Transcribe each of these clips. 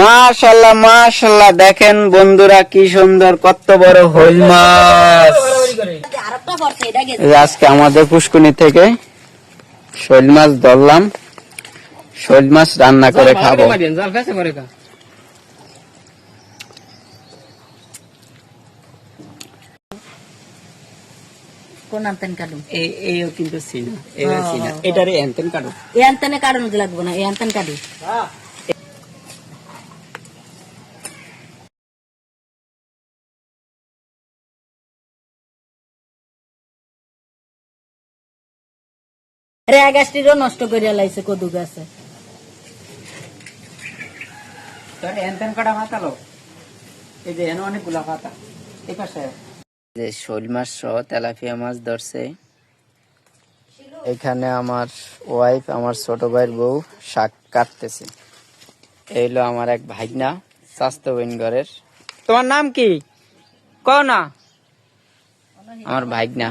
মাশাল্লাহ মাশাল্লাহ দেখেন বন্ধুরা কি সুন্দর, কত বড় হইল মাছ। আজকে আমাদের পুষ্কুনি থেকে শৈল মাছ ধরলাম। শৈল মাছ রান্না করে খাব। কোন আনতেন কাটুন? এইও কিন্তু চিনা এইও চিনা এটারে এনতেন কাটো এই আনতেনে কাটুন। লাগবো না? এই আনতেন কাটু। রে গাছটিরও নষ্ট করিয়া লাইছে কদু গাছে। তাহলে এনতেন কাটা মাতালো এই যে এনে অনেকগুলা পাতা। এই পাশে যে শোল মাছ সহ তেলাপিয়া মাছ ধরছে। এখানে আমার ওয়াইফ আমার ছোট ভাইয়ের বউ শাক কাটতেছে। এই হলো আমার এক ভাইনা স্বাস্থ্য ঘরের। তোমার নাম কি? কও না। আমার ভাইগনা।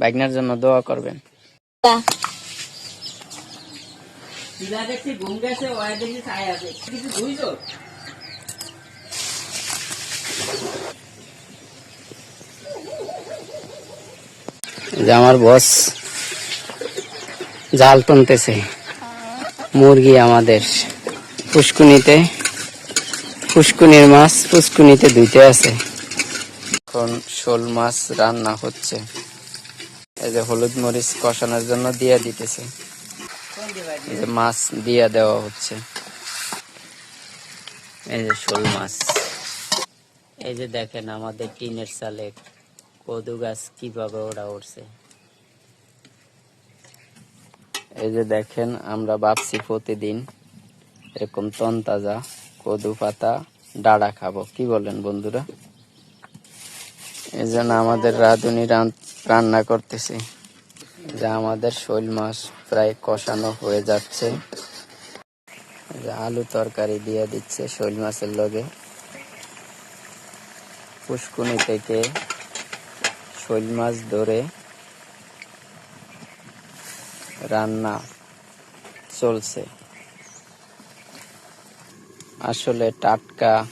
ভাইগনার জন্য দোয়া করবেন। যে আমার বস জাল টানতেছে মুরগি আমাদের পুষ্কুনিতে, পুষ্কুনির মাছ পুষ্কুনিতে দুইতে আছে। এখন শোল মাছ রান্না হচ্ছে। এই যে হলুদ মরিচ কষানোর জন্য দিয়ে দিতেছে। এই যে মাছ দিয়ে দেওয়া হচ্ছে। এই যে শোল মাছ। এই যে দেখেন আমাদের টিনের চালে কদু গাছ কীভাবে ওরা উঠছে এই যে দেখেন, আমরা ভাবছি প্রতিদিন এরকম তনতাজা কদু পাতা ডাড়া খাব। কি বলেন বন্ধুরা? এই জন্য আমাদের রাঁধুনি রান- রান্না করতেছে। যে আমাদের শৈল মাছ প্রায় কষানো হয়ে যাচ্ছে। আলু তরকারি দিয়ে দিচ্ছে শৈল মাছের লগে। পুষ্কুনি থেকে শৈল মাছ ধরে রান্না চলছে। আসলে টাটকা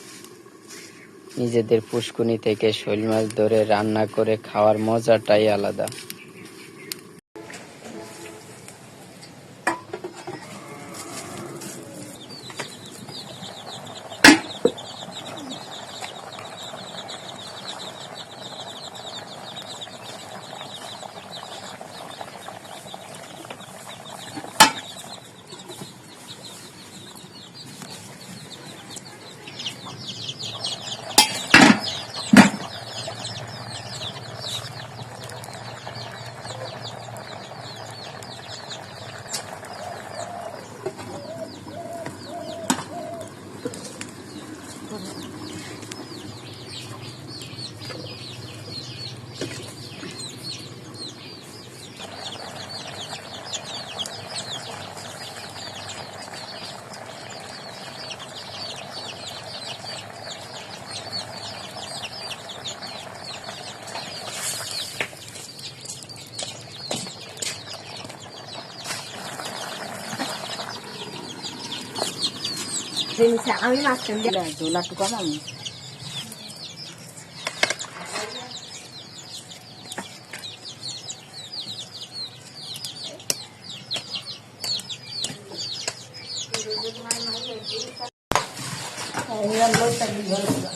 নিজেদের পুষ্কুনি থেকে শৈল মাছ ধরে রান্না করে খাওয়ার মজাটাই আলাদা। আমি মাছ ঝোলা টু কম আমি।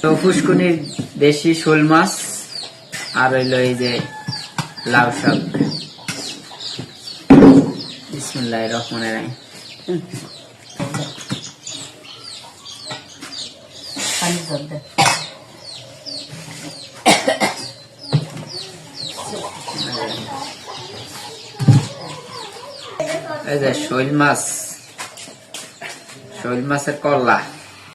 তো দেশি শোল মাছ আর হইল এই যে লাউ শাক। বিসমুল্লাহ রহমানের রাহিম পানি জল দে এই যে শৈল